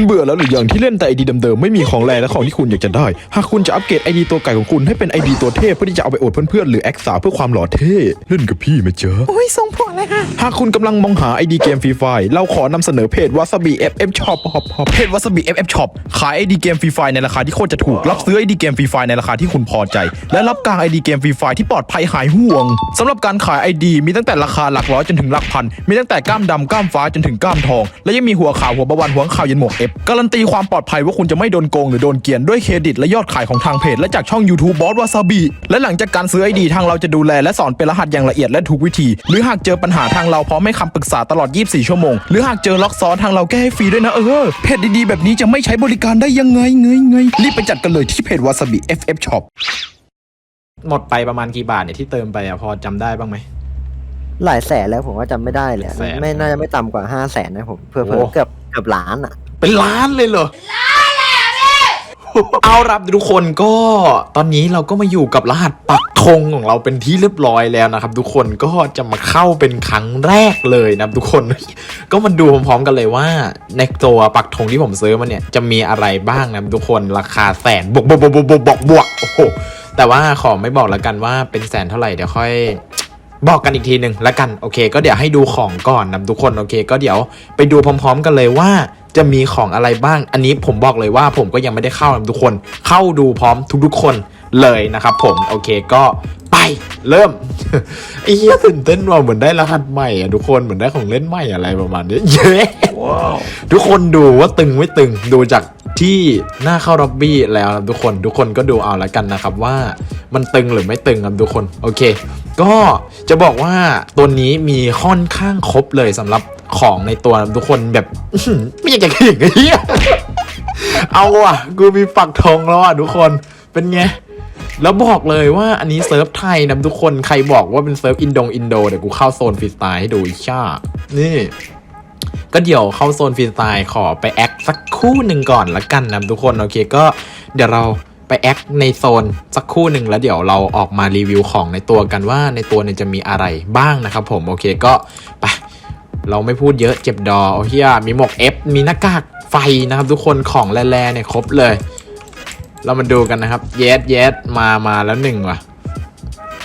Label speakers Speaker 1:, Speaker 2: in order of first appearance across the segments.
Speaker 1: คุณเบื่อแล้วหรือยังที่เล่นแต่ไอดีเดิมๆไม่มีของแรงและของที่คุณอยากจะได้ หากคุณจะอัปเกรดไอดีตัวไก่ของคุณให้เป็นไอดีตัวเทพเพื่อที่จะเอาไปอวดเพื่อนๆหรือแอคสาวเพื่อความหล่อเท่เล่นกับพี่ไหมเจ๊ะ
Speaker 2: โอ้ยทรงผมเลยค่ะ
Speaker 1: หากคุณกำลังมองหาไอดีเกมฟรีไฟเราขอนำเสนอเพจวาซาบิ FF Shop เพจวาซาบิ FF Shop ขายไอดีเกมฟรีไฟในราคาที่โคตรจะถูกรับซื้อไอดีเกมฟรีไฟในราคาที่คุณพอใจ และรับกลางไอดีเกมฟรีไฟที่ปลอดภัยหายห่วงสำหรับการขายไอดีมีตั้งแต่ราคาหลักร้อยจนถึงหลักพันมีตั้งแต่กล้ามดำกล้ามฟ้าจนถึงกล้ามทอง และยังมีหัวขาวหัวบะวันหัวขาวยันหมวกเอฟการันตีความปลอดภัยว่าคุณจะไม่โดนโกงหรือโดนเกลียนด้วยเครดิตและยอดขายของทางเพจและจากช่อง YouTube บอสวาซาบิและหลังจากการซื้อไอดีทางเราจะดูแลและสอนเป็นรหัสอย่างละเอียดและทุกวิธี หรือหากเจอปัญหาทางเราพร้อมให้คำปรึกษาตลอด 24 ชั่วโมง หรือหากเจอล็อกซ้อนทางเราแก้ให้ฟรีด้วยนะเออเพจดีๆแบบนี้จะไม่ใช้บริการได้ยังไงเงยเงยรีบไปจัดกันเลยที่เพจวาซาบิ FF Shop
Speaker 3: หมดไปประมาณกี่บาทเนี่ยที่เติมไปอะพอจำได้บ้างไหม
Speaker 4: หลายแสนแล้วผมว่าจำไม่ได้เลยอะ
Speaker 3: แสน
Speaker 4: ไม่น่าจะไม่ต่ำกว่าห้าแสนนะผมเพื่อ
Speaker 3: โอ้
Speaker 4: เพิ่เกือบเกือบล้านอะ
Speaker 3: เป็นล้านเลยเหรอ เอารับทุกคนก็ตอนนี้เราก็มาอยู่กับรหัสปักธงของเราเป็นที่เรียบร้อยแล้วนะครับ ทุกคนก็จะมาเข้าเป็นครั้งแรกเลยนะครับทุกคน ก็มาดูพร้อมๆกันเลยว่า ในตัวปักธงที่ผมซื้อมาเนี่ยจะมีอะไรบ้างนะครับทุกคนราคาแสนบวกบวกบวกบวกบวกบวกบวกโอ้โหแต่ว่าขอไม่บอกแล้วกันว่าเป็นแสนเท่าไหร่เดี๋ยวค่อย บอกกันอีกทีหนึ่งละกันโอเค ก็เดี๋ยวให้ดูของก่อนนะทุกคนโอเค ก็เดี๋ยวไปดูพร้อม ๆ กันเลยว่าจะมีของอะไรบ้าง อันนี้ผมบอกเลยว่าผมก็ยังไม่ได้เข้านะทุกคน เข้าดูพร้อมทุกๆคน เลยนะครับผมโอเคก็ไปเริ่มไอ้เหี้ยตื่นเต้นว่ะเหมือนได้รหัสใหม่อะทุกคนเหมือนได้ของเล่นใหม่อะไรประมาณนี้เย้ทุกคนดูว่าตึงไม่ตึงดูจากที่หน้าเข้าร็อบบี้แล้วนะทุกคนทุกคนก็ดูเอาแล้วกันนะครับว่ามันตึงหรือไม่ตึงครับทุกคนโอเค ก็จะบอกว่าตัวนี้มีค่อนข้างครบเลยสำหรับของในตัวทุกคนแบบอื้อหือไม่อยากจะขิงไอ้เหี้ยเอาอะกูมีปักธงแล้วอะทุกคนเป็นไง แล้วบอกเลยว่าอันนี้เซิร์ฟไทยนะทุกคนใครบอกว่าเป็นเซิร์ฟอินโดงอินโดเดี๋ยวกูเข้าโซนฟรีสไตล์ให้ดูอีกช่านี่ ก็เดี๋ยวเข้าโซนฟรีสไตล์ขอไปแอคสักคู่หนึ่งก่อนละกันนะทุกคนโอเคก็เดี๋ยวเราไปแอคในโซนสักคู่หนึ่งแล้วเดี๋ยวเราออกมารีวิวของในตัวกันว่าในตัวเนี่ยจะมีอะไรบ้างนะครับผมโอเคก็ไปเราไม่พูดเยอะเจ็บดอโอเฮียมีหมวก F มีหน้ากากไฟนะครับทุกคนของแร่ๆเนี่ยครบเลย เรามาดูกันนะครับเยสเยสมามาแล้วหนึ่งว่ะ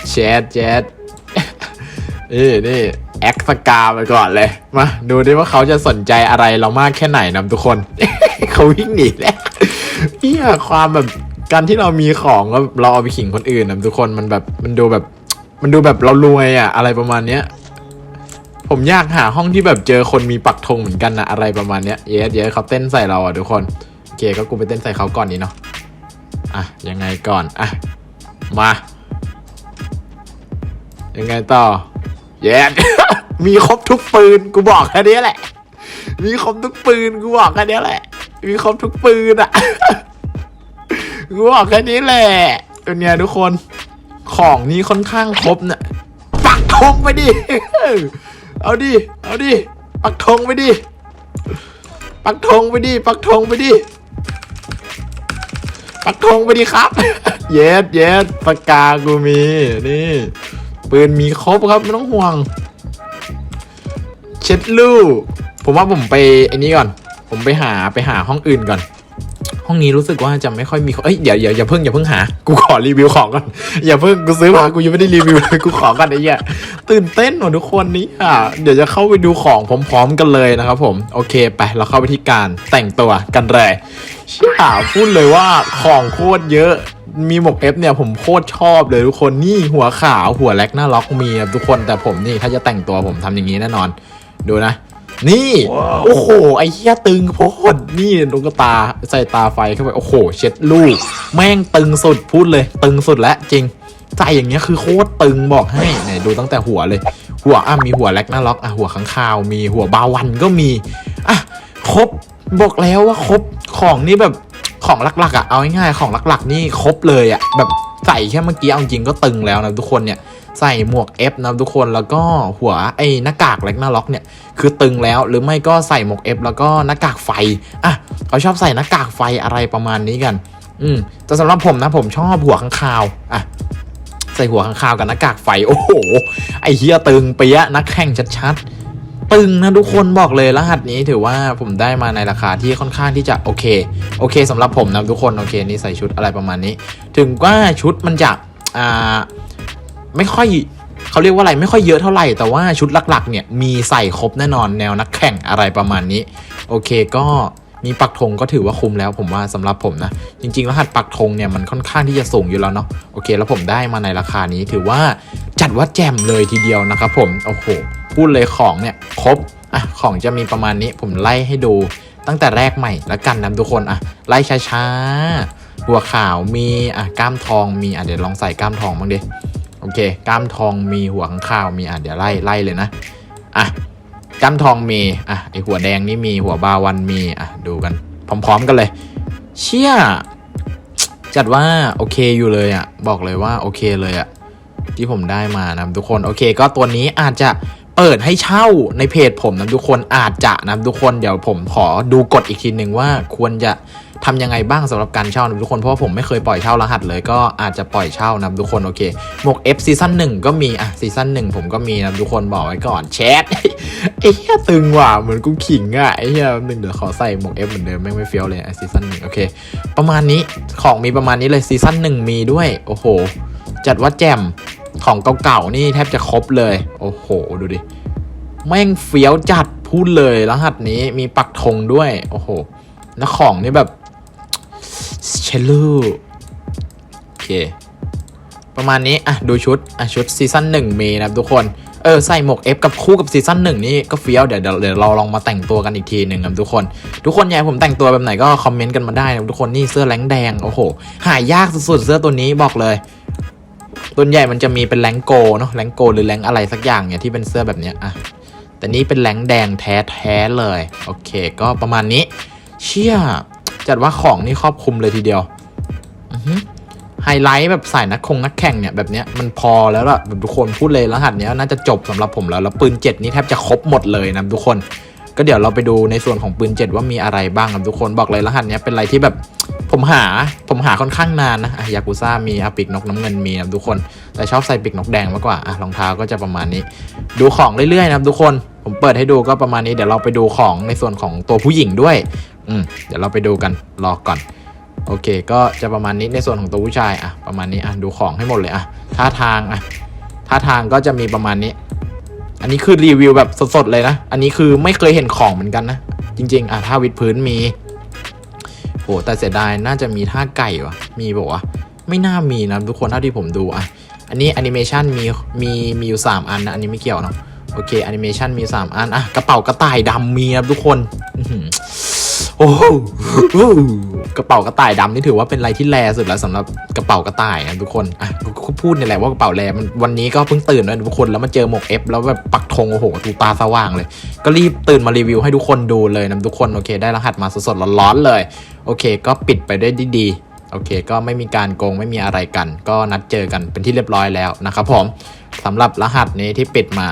Speaker 3: เชดเจดนี่นี่แอคสกาไปก่อนเลย มา ดูดิว่าเขาจะสนใจอะไรเรามากแค่ไหนนะทุกคน เขาวิ่งหนีแล้วเฮียความแบบการที่เรามีของแล้วเราเอาไปขิงคนอื่นนะทุกคนมันแบบมันดูแบบ มันดูแบบเรารวยอะอะไรประมาณเนี้ยผมอยากหาห้องที่แบบเจอคนมีปักธงเหมือนกันนะอะไรประมาณเนี้ยเย้เย้เขาเต้นใส่เราอะทุกคนโอเคก็กูไปเต้นใส่เขาก่อนนี้เนาะ อะยังไงก่อน อะ มา ยังไงต่อเย้มีครบทุกปืน กูบอกแค่นี้แหละ มีครบทุกปืน กูบอกแค่นี้แหละ มีครบทุกปืนอะ กูบอกแค่นี้แหละเป็นไงทุกคน ของนี้ค่อนข้างครบเนี่ยปักธงไปดิ เอาดิ เอาดิ ปักธงไปดิ ปักธงไปดิ ปักธงไปดิ ปักธงไปดิครับ เย็ดเย็ดปากกากูมี นี่ ปืนมีครบครับ ไม่ต้องห่วง เช็ดลูกผมว่าผมไปไอ้นี้ก่อน ผมไปหาไปหาห้องอื่นก่อน ห้องนี้รู้สึกว่าจะไม่ค่อยมีเอ้ยอย่าอย่าอย่าเพิ่งอย่าเพิ่งหา กูขอรีวิวของก่อน อย่าเพิ่งกูซื้อมากูยังไม่ได้รีวิวเลยกูขอก่อนไอ้เหี้ยตื่นเต้นหมดทุกคนนี้อะเดี๋ยวจะเข้าไปดูของพร้อมๆกันเลยนะครับผมโอเคไปเราเข้าไปที่การแต่งตัวกันเลยชี่ยพูดเลยว่าของโคตรเยอะมีหมวกเอฟเนี่ยผมโคตรชอบเลยทุกคนนี่หัวขาวหัวแล็กหน้าล็อกมีทุกคนแต่ผมนี่ถ้าจะแต่งตัวผมทำอย่างนี้แน่นอน ดูนะ นี่ โอ้โห ไอ้เหี้ยตึงโพดนี่ลูกตาใส่ตาไฟเข้าไป โอ้โห เช็ดลูก แม่งตึงสุดพูดเลย ตึงสุดแล้วจริงใจอย่างเงี้ยคือโคตรตึงบอกให้เนี่ยดูตั้งแต่หัวเลย หัวอะมีหัวแล็กหน้าล็อกอะหัวข้างคาว มีหัวบาวันก็มีอะครบบอกแล้วว่าครบของนี่แบบของหลักๆอะเอาง่ายๆของหลักๆ นี่ครบเลยอะแบบใส่แค่เมื่อกี้เอาจริงก็ตึงแล้วนะทุกคนเนี่ย ใส่หมวก F นะทุกคนแล้วก็หัวไอ้หน้ากากแล็กหน้าล็อกเนี่ยคือตึงแล้วหรือไม่ก็ใส่หมวก F แล้วก็หน้ากากไฟอะเขาชอบใส่หน้ากากไฟอะไรประมาณนี้กัน อืมแต่สำหรับผมนะผมชอบหัวข้างคาวอะใส่หัวข้างคาวกับหน้ากากไฟโอ้โหไอ้เฮียตึงเปียะนักแข่งชัดๆ ตึงนะทุกคนบอกเลยรหัสนี้ถือว่าผมได้มาในราคาที่ค่อนข้างที่จะโอเค โอเคสำหรับผมนะทุกคนโอเคนี่ใส่ชุดอะไรประมาณนี้ ถึงว่าชุดมันจะอ่า ไม่ค่อยเขาเรียกว่าอะไรไม่ค่อยเยอะเท่าไหร่แต่ว่าชุดหลักๆเนี่ยมีใส่ครบแน่นอนแนวนักแข่งอะไรประมาณนี้ โอเคก็มีปักธงก็ถือว่าคุ้มแล้วผมว่าสำหรับผมนะ จริง ๆ รหัสปักธงเนี่ยมันค่อนข้างที่จะสูงอยู่แล้วเนาะโอเค แล้วผมได้มาในราคานี้ถือว่าจัดว่าแจ่มเลยทีเดียวนะครับผมโอ้โหพูดเลยของเนี่ยครบอะของจะมีประมาณนี้ผมไล่ให้ดูตั้งแต่แรกใหม่แล้วกันนะทุกคนอะไล่ช้าๆหัวขาวมีอะกล้ามทองมีอะเดี๋ยวลองใส่กล้ามทองบ้างดิโอเคกล้ามทองมีหัวข้างข้าวมีอะเดี๋ยวไล่ไล่เลยนะอะกล้ามทองมีอะไอหัวแดงนี่มีหัวบาวันมีอะดูกัน พร้อม ๆ กันเลย เชี่ยจัดว่าโอเคอยู่เลยอะบอกเลยว่าโอเคเลยอะที่ผมได้มานะทุกคนโอเค ก็ตัวนี้อาจจะเปิดให้เช่าในเพจผมนะทุกคนอาจจะนะทุกคนเดี๋ยวผมขอดูกฎอีกทีหนึ่งว่าควรจะ ทำยังไงบ้างสำหรับการเช่านะทุกคนเพราะว่าผมไม่เคยปล่อยเช่ารหัสเลยก็อาจจะปล่อยเช่านะทุกคนโอเคหมวก F ซีซั่นหนึ่งก็มีอะซีซั่นหนึ่งผมก็มีนะทุกคนบอกไว้ก่อนแชทไอ้เหี้ยตึงว่ะเหมือนกูขิงอะไอ้เหี้ยหนึ่งเดี๋ยวขอใส่หมวก F เหมือนเดิมแม่งไม่เฟี้ยวเลยอะซีซั่นหนึ่งโอเคประมาณนี้ของมีประมาณนี้เลยซีซั่นหนึ่งมีด้วยโอ้โห จัดว่าแจ่มของเก่าๆนี่แทบจะครบเลย โอ้โห ดูดิ แม่งเฟี้ยวจัดพูดเลยรหัสนี้มีปักธงด้วย โอ้โห แล้วของนี่แบบ เชลลูโอเค ประมาณนี้อะดูชุดอะชุดซีซั่นหนึ่งมีนะครับทุกคนเออใส่หมวก F กับคู่กับซีซั่นหนึ่งนี่ก็เฟี้ยวเดี๋ยวเดี๋ยวเราลองมาแต่งตัวกันอีกทีหนึ่งครับทุกคน ทุกคนอยากผมแต่งตัวแบบไหนก็คอมเมนต์กันมาได้นะทุกคนนี่เสื้อแรงแดงโอ้โหหายากสุดๆเสื้อตัวนี้บอกเลยตัวใหญ่มันจะมีเป็นแรงโกเนาะแรงโกหรือแรงอะไรสักอย่างเนี่ยที่เป็นเสื้อแบบเนี้ยอะแต่นี่เป็นแรงแดงแท้ๆเลย โอเค ก็ประมาณนี้ เชี่ย จัดว่าของนี่ครอบคลุมเลยทีเดียวไฮไลท์แบบใสายนักคงนักแข่งเนี่ยแบบเนี้ยมันพอแล้วล่ะแบบทุกคนพูดเลยรหัสเนี้ยน่าจะจบสำหรับผมแล้ว แล้วปืนเจ็ดนี่แทบจะครบหมดเลยนะทุกคน ก็เดี๋ยวเราไปดูในส่วนของปืนเจ็ดว่ามีอะไรบ้างครับทุกคนบอกเลยรหัสเนี้ยเป็นอะไรที่แบบผมหาผมหาค่อนข้างนานนะอะยากุซ่ามีอาปิกนกน้ำเงินมีนะทุกคน แต่ชอบใส่ปีกนกแดงมากกว่าอะรองเท้าก็จะประมาณนี้ ดูของเรื่อยๆนะทุกคน ผมเปิดให้ดูก็ประมาณนี้เดี๋ยวเราไปดูของในส่วนของตัวผู้หญิงด้วย อืมเดี๋ยวเราไปดูกันรอก่อน โอเค ก็จะประมาณนี้ในส่วนของตัวผู้ชายอะประมาณนี้อะดูของให้หมดเลยอะท่าทางอะท่าทางก็จะมีประมาณนี้ อันนี้คือรีวิวแบบสดๆเลยนะ อันนี้คือไม่เคยเห็นของเหมือนกันนะ จริง ๆ อะท่าวิดพื้นมีโหแต่เสียดายน่าจะมีท่าไก่วะมีบอกว่าวะไม่น่ามีนะทุกคนเท่าที่ผมดูอะอันนี้แอนิเมชันมีมีมีอยู่ 3 อันนะอันนี้ไม่เกี่ยวเนาะโอเคแอนิเมชันมี 3 อันอะกระเป๋ากระต่ายดำมีนะทุกคน โอ้โหกระเป๋ากระต่ายดำนี่ถือว่าเป็นอะไรที่แรสุดแล้วสำหรับกระเป๋ากระต่ายนะทุกคนอะก็พูดนี่แหละว่ากระเป๋าแรมันวันนี้ก็เพิ่งตื่นเลยทุกคนแล้วมาเจอหมกเอฟแล้วแบบปักธงโอ้โหตูตาสว่างเลย ก็รีบตื่นมารีวิวให้ทุกคนดูเลยนะทุกคนโอเค ได้รหัสมาสดๆร้อนๆเลย โอเค ก็ปิดไปได้ดีๆโอเค ก็ไม่มีการโกงไม่มีอะไรกัน ก็นัดเจอกันเป็นที่เรียบร้อยแล้วนะครับผมสำหรับรหัสนี้ที่ปิดมา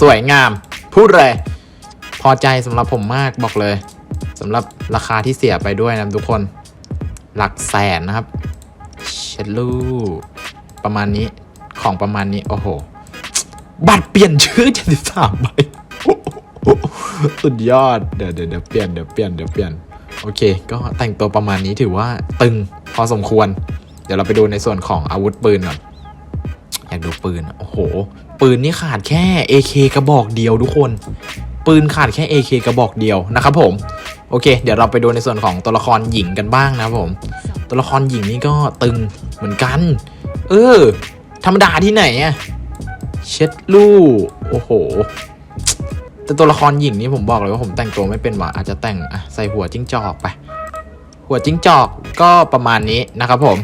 Speaker 3: สวยงาม พูดเลย พอใจสำหรับผมมากบอกเลย สำหรับราคาที่เสียไปด้วยนะทุกคน หลักแสนนะครับเชลลูประมาณนี้ของประมาณนี้ โอ้โห บัตรเปลี่ยนชื่อ73ใบสุดยอด เดี๋ยวเดี๋ยวเดี๋ยวเปลี่ยนเดี๋ยวเปลี่ยนเดี๋ยวเปลี่ยนโอเค ก็แต่งตัวประมาณนี้ถือว่าตึงพอสมควร เดี๋ยวเราไปดูในส่วนของอาวุธปืนก่อนอยากดูปืน โอ้โห ปืนนี่ขาดแค่ AK กระบอกเดียวทุกคน ปืนขาดแค่ AK กระบอกเดียวนะครับผมโอเค เดี๋ยวเราไปดูในส่วนของตัวละครหญิงกันบ้างนะครับผม ตัวละครหญิงนี่ก็ตึงเหมือนกัน เออ ธรรมดาที่ไหนอะเช็ดลู่โอ้โห แต่ตัวละครหญิงนี่ผมบอกเลยว่าผมแต่งตัวไม่เป็นว่ะอาจจะแต่งอะใส่หัวจิ้งจอกไป หัวจิ้งจอกก็ประมาณนี้นะครับผม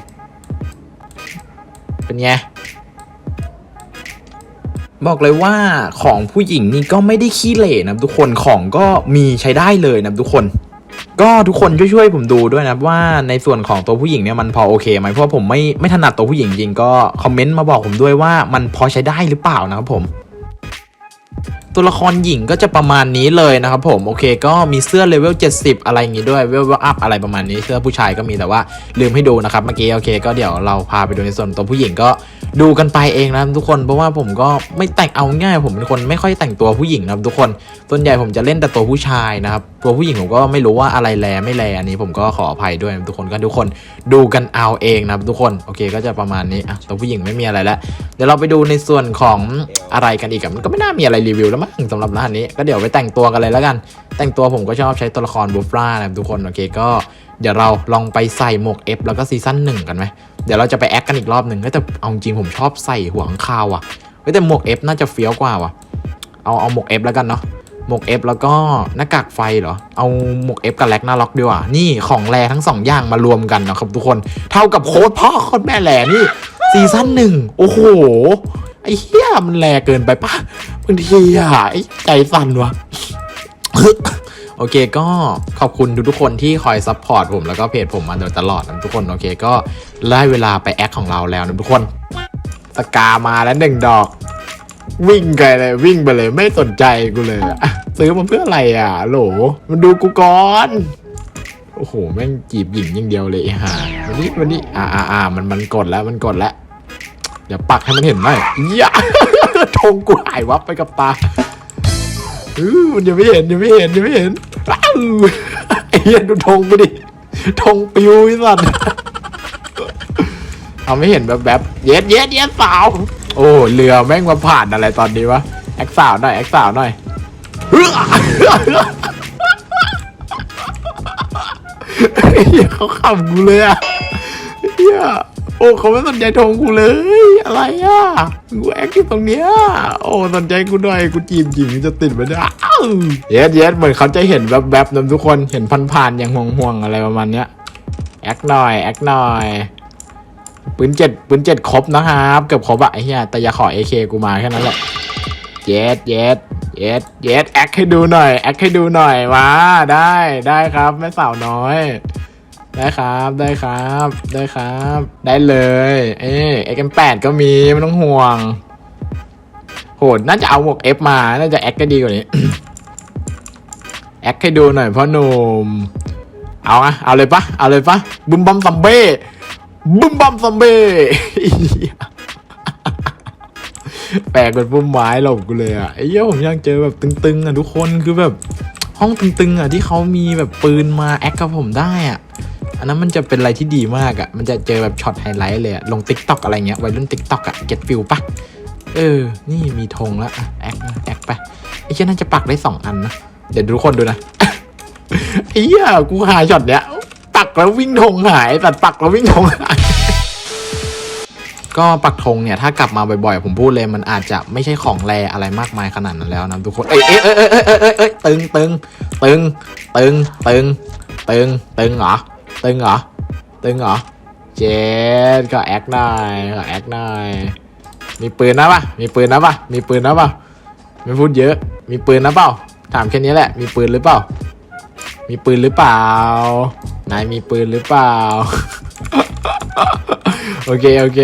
Speaker 3: เป็นไง บอกเลยว่าของผู้หญิงนี่ก็ไม่ได้ขี้เหร่นะทุกคนของก็มีใช้ได้เลยนะทุกคน ก็ทุกคนช่วยๆผมดูด้วยนะว่าในส่วนของตัวผู้หญิงเนี่ยมันพอโอเคไหมเพราะผมไม่ไม่ถนัดตัวผู้หญิงจริงก็คอมเมนต์มาบอกผมด้วยว่ามันพอใช้ได้หรือเปล่านะครับผม ตัวละครหญิงก็จะประมาณนี้เลยนะครับผมโอเคก็มีเสื้อเลเวล70 อะไรอย่างงี้ด้วยเวลอัพอะไรประมาณนี้เสื้อผู้ชายก็มีแต่ว่าลืมให้ดูนะครับเมื่อกี้โอเคก็เดี๋ยวเราพาไปดูในส่วนตัวผู้หญิงก็ดูกันไปเองนะทุกคนเพราะว่าผมก็ไม่แต่งเอาง่ายผมเป็นคนไม่ค่อยแต่งตัวผู้หญิงนะครับทุกคนส่วนใหญ่ผมจะเล่นแต่ตัวผู้ชายนะครับ ตัวผู้หญิงผมก็ไม่รู้ว่าอะไรแลไม่แลอันนี้ผมก็ขออภัยด้วยทุกคนก็ทุกคนดูกันเอาเองนะทุกคนโอเคก็จะประมาณนี้อะตัวผู้หญิงไม่มีอะไรแล้วเดี๋ยวเราไปดูในส่วนของอะไรกันอีกอะมันก็ไม่น่ามีอะไรรีวิวแล้วมั้งสำหรับร้านนี้ก็เดี๋ยวไปแต่งตัวกันเลยแล้วกัน แต่งตัวผมก็ชอบใช้ตัวละครบูฟรานะทุกคนโอเคก็เดี๋ยวเราลองไปใส่หมวก F แล้วก็ซีซั่นหนึ่งกันไหมเดี๋ยวเราจะไปแอคกันอีกรอบหนึ่งเฮ้ยแต่เอาจริงผมชอบใส่หัวข้างคาวอะแต่หมวก F น่าจะเฟี้ยวกว่าว่ะเอาเอาหมวก F แล้วกันเนาะ หมวก F แล้วก็หน้ากากไฟเหรอ เอาหมวก F กับแล็กหน้าล็อกดีกว่า นี่ของแรทั้งสองอย่างมารวมกันนะครับทุกคน เท่ากับโค้ดพ่อโค้ดแม่แหล่นี่ซีซั่นหนึ่งโอ้โห ไอ้เหี้ยมันแรเกินไปปะบางทีอะไอ้ใจสั่นวะโอเคก็ขอบคุณทุกๆคนที่คอยซัพพอร์ตผม แล้วก็เพจผมมาโดยตลอดนะทุกคน โอเคก็ได้เวลาไปแอคของเราแล้วนะทุกคนสกามาแล้วหนึ่งดอก วิ่งไกลเลยวิ่งไปเลยไม่สนใจกูเลยอะซื้อมาเพื่ออะไรอะโหล มันดูกูก่อนโอ้โหแม่งจีบหญิงอย่างเดียวเลยไอ้ห่าวันนี้วันนี้อ่าอ่าอ่ามันมันกดแล้วมันกดแล้วเดี๋ยวปักให้มันเห็นหน่อยยะธงกูหายวับไปกับตาอือมันยังไม่เห็นยังไม่เห็นยังไม่เห็นอ้าวไอ้เหี้ยดูธงกูดิธงปิวไอ้สัตว์เอาไม่เห็นแบบแบบเย็ดเย็ดเย็ดสาว โอ้เรือแม่งมาผ่านอะไรตอนนี้วะแอคสาวหน่อยแอคสาวหน่อยเฮ้ยเขาขำกูเลยอะเหี้ยโอ้เขาไม่สนใจธงกูเลย อะไรอะกูแอคอยู่ตรงเนี้ยโอ้สนใจกูหน่อยกูจีบหญิงจะติดไปได้เย็ดเย็ดเหมือนเขาจะเห็นแบบแบบๆนะทุกคนเห็นผ่านๆอย่างห่วงๆอะไรประมาณเนี้ยแอคหน่อยแอคหน่อย ปืนเจ็ดปืนเจ็ดครบนะครับเกือบครบอะไอ้เหี้ยแต่อย่าขอเอเคกูมาแค่นั้นแหละเย็ดเย็ดเย็ดเย็ดแอคให้ดูหน่อยแอคให้ดูหน่อยมาได้ได้ครับแม่สาวน้อย ได้ครับได้ครับได้ครับ ได้เลย เอ๊เอ็กแปดก็มีไม่ต้องห่วง โหดน่าจะเอาหมวกเอฟมา น่าจะแอคก็ดีกว่านี้แอคให้ดูหน่อยพ่อหนุ่มเอาอะเอาเลยปะเอาเลยปะบุมบัมซัมเบ้ บุมบัมซัมเบ้แปลกเป็นพุ่มไม้หลบกูเลยอะไอ้เหี้ยผมยากเจอแบบตึงๆอะทุกคนคือแบบห้องตึงๆอะที่เขามีแบบปืนมาแอคกับผมได้อะอันนั้นมันจะเป็นอะไรที่ดีมากอะ่ะมันจะเจอแบบช็อตไฮไลท์เลยอะลงติ๊กต็อกอะไรเงี้ยวัยรุ่นติ๊กต็อกอะเก็ตฟิลปะเออ นี่มีธงแล้วอะแอคแอคไปไอ้เช่นน่าจะปักได้สองอันนะ เดี๋ยวทุกคนดูนะไอ้เหี้ยกูหาช็อตเนี้ย ปักแล้ววิ่งธงหายตัดปักแล้ววิ่งธงหาย ก็ปักธงเนี่ยถ้ากลับมาบ่อยๆ ผมพูดเลยมันอาจจะไม่ใช่ของแรอะไรมากมายขนาดนั้นแล้วนะทุกคน เอ้ยเอ้ยเอ้ยเอ้ยเอ้ยเอ้ยเอ้ยตึงตึงตึงตึงตึงตึงตึงเหรอตึงเหรอตึงเหรอเจ็ดก็แอคหน่อยก็แอคหน่อยมีปืนนะปะมีปืนนะปะมีปืนนะปะไม่พูดเยอะ มีปืนนะเปล่า ถามแค่นี้แหละ มีปืนหรือเปล่า มีปืนหรือเปล่า นายมีปืนหรือเปล่า โอเค โอเค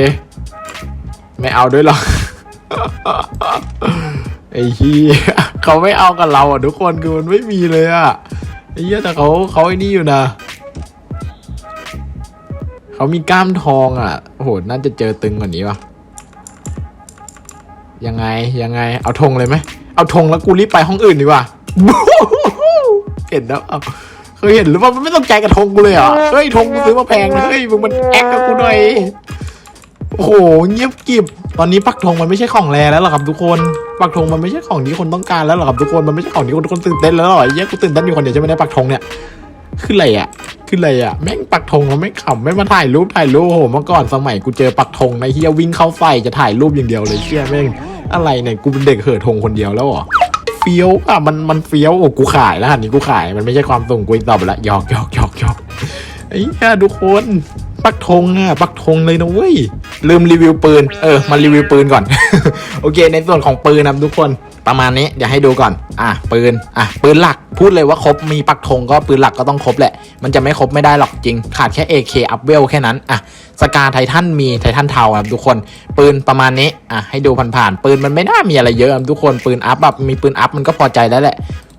Speaker 3: ไม่เอาด้วยหรอกไอ้เฮียเขาไม่เอากับเราอะทุกคนคือมันไม่มีเลยอะไอ้เหี้ยแต่เขาเขาไอ้นี่อยู่นะเขามีกล้ามทองอะโอ้โหน่าจะเจอตึงกว่านี้วะยังไงยังไง เอาธงเลยไหมเอาธงแล้วกูรีบไปห้องอื่นดีกว่าเห็นแล้วเอา เคยเห็นหรือว่ามันไม่ต้องใจกับธงกูเลยเหรอะเฮ้ยธงกูซื้อมาแพงนะเฮ้ยมึงมันแอคกับกูหน่อยโอ้โหเงียบกริบตอนนี้ปักธงมันไม่ใช่ของแรแล้วหรอครับทุกคนปักธงมันไม่ใช่ของที่คนต้องการแล้วหรอครับทุกคนมันไม่ใช่ของที่คนคนตื่นเต้นแล้วหรอไอ้เหี้ยกูตื่นเต้นอยู่คนเดียวใช่ไหมได้ปักธงเนี่ยคืออะไรอะคืออะไรอะแม่งปักธงแล้วไม่ขำไม่มาถ่ายรูปถ่ายรูปโอ้โหเมื่อก่อนสมัยกูเจอปักธงในะเฮียวิ่งเข้าไฟจะถ่ายรูปอย่างเดียวเลยเชี่ยแม่งอะไรเนี่ยกูเป็นเด็กเห่อะธงคนเดียวแล้วเหรอ เฟี้ยวอะมันมันเฟี้ยวโอ้กูขายแล้วอันนี้กูขายมันไม่ใช่ความส่งกูอีกต่อไปละหยอกหยอกหยอกหยอกไอ้เหี้ยทุกคนปักธงอะปักธงเลยนะเว้ยลืมรีวิวปืน เออมารีวิวปืนก่อน โอเค ในส่วนของปืนนะทุกคนประมาณนี้ เดี๋ยวให้ดูก่อน อะปืน อะปืนหลักพูดเลยว่าครบมีปักธงก็ปืนหลักก็ต้องครบแหละ มันจะไม่ครบไม่ได้หรอกจริง ขาดแค่ AK อัพเวลแค่นั้น อะ สกาไททันมีไททันเทาครับทุกคนปืนประมาณนี้อะให้ดูผ่านๆปืนมันไม่น่ามีอะไรเยอะครับทุกคนปืนอัพแบบมีปืนอัพมันก็พอใจแล้วแหละ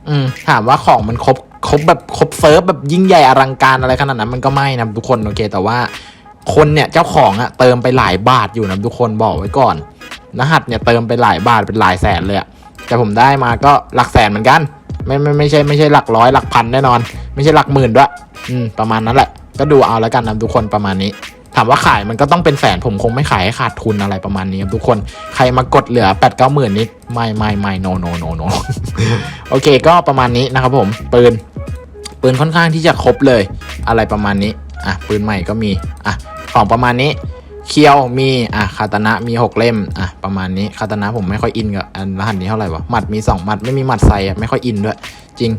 Speaker 3: อืมถามว่าของมันครบครบแบบครบเซิร์ฟแบบยิ่งใหญ่อลังการอะไรขนาดนั้นมันก็ไม่นะทุกคนโอเค แต่ว่าคนเนี่ยเจ้าของอะเติมไปหลายบาทอยู่นะทุกคนบอกไว้ก่อนรหัสเนี่ยเติมไปหลายบาทเป็นหลายแสนเลยอะแต่ผมได้มาก็หลักแสนเหมือนกันไม่ไม่ไม่ใช่ไม่ใช่หลักร้อยหลักพันแน่นอน ไม่ใช่หลักหมื่นด้วยอืมประมาณนั้นแหละ ก็ดูเอาแล้วกันนะทุกคนประมาณนี้ ถามว่าขายมันก็ต้องเป็นแสนผมคงไม่ขายให้ขาดทุนอะไรประมาณนี้ครับทุกคนใครมากดเหลือ8ปดเก้าหมื่นนิดไม่ไม่ไม่โนโนโนโนโอเคก็ประมาณนี้นะครับผมปืนปืนค่อนข้างที่จะครบเลยอะไรประมาณนี้อะปืนใหม่ก็มีอะของประมาณนี้เคียวมีอะคาตานะมี6เล่มอะประมาณนี้คาตานะผมไม่ค่อยอินกับอันรหัสนี้เท่าไหร่วะหมัดมี2หมัดไม่มีหมัดใส่อะไม่ค่อยอินด้วย จริง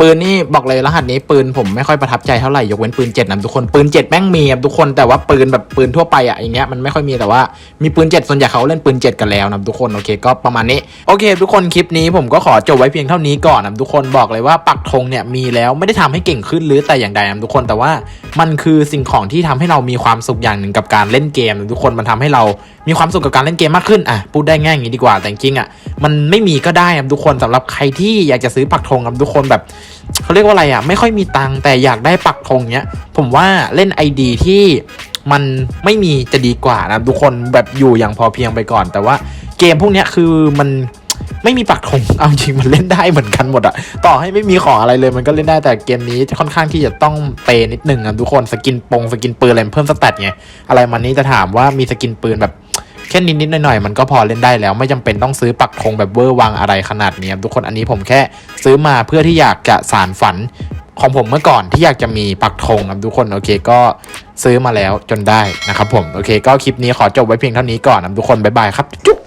Speaker 3: ปืนนี่บอกเลยรหัสนี้ปืนผมไม่ค่อยประทับใจเท่าไหร่ยกเว้นปืนเจ็ดนะทุกคนปืนเจ็ดแม่งมีครับทุกคนแต่ว่าปืนแบบปืนทั่วไปอะอย่างเงี้ยมันไม่ค่อยมีแต่ว่ามีปืนเจ็ดส่วนใหญ่เขาเล่นปืนเจ็ดกันแล้วนะทุกคนโอเคก็ประมาณนี้โอเค ทุกคนคลิปนี้ผมก็ขอจบไว้เพียงเท่านี้ก่อนนะทุกคนบอกเลยว่าปักธงเนี่ยมีแล้วไม่ได้ทำให้เก่งขึ้นหรือแต่อย่างใดนะทุกคนแต่ว่ามันคือสิ่งของที่ทำให้เรามีความสุขอย่างหนึ่งกับการเล่นเกมนะทุกคนมันทำให้เรามีความสุขกับการเล่นเกมมากขึ้นอะพูดได้ง่ายอย่างนี้ดีกว่าแต่จริงอะมันไม่มีก็ได้นะทุกคนสำหรับใครที่อยากจะซื้อปักธงนะทุกคนแบบเขาเรียกว่าอะไรอะ ไม่ค่อยมีตังแต่อยากได้ปักธงเนี้ย ผมว่าเล่น ID ที่มันไม่มีจะดีกว่านะทุกคนแบบอยู่อย่างพอเพียงไปก่อน แต่ว่าเกมพวกเนี้ยคือมันไม่มีปักธงเอาจริงมันเล่นได้เหมือนกันหมดอะต่อให้ไม่มีของอะไรเลยมันก็เล่นได้แต่เกมนี้ค่อนข้างที่จะต้องเปย์นิดหนึ่งอะทุกคนสกินปงสกินปืนอะไรเพิ่มสแตทไงอะไรมันนี้จะถามว่ามีสกินปืนแบบ ค่นิดๆหน่อยๆมันก็พอเล่นได้แล้วไม่จำเป็นต้องซื้อปักธงแบบเวอร์วังอะไรขนาดนี้ครับทุกคนอันนี้ผมแค่ซื้อมาเพื่อที่อยากจะสารฝันของผมเมื่อก่อนที่อยากจะมีปักธงครับทุกคนโอเคก็ซื้อมาแล้วจนได้นะครับผมโอเค ก็คลิปนี้ขอจบไว้เพียงเท่านี้ก่อนนะทุกคนบ๊ายบายครับจุ๊บ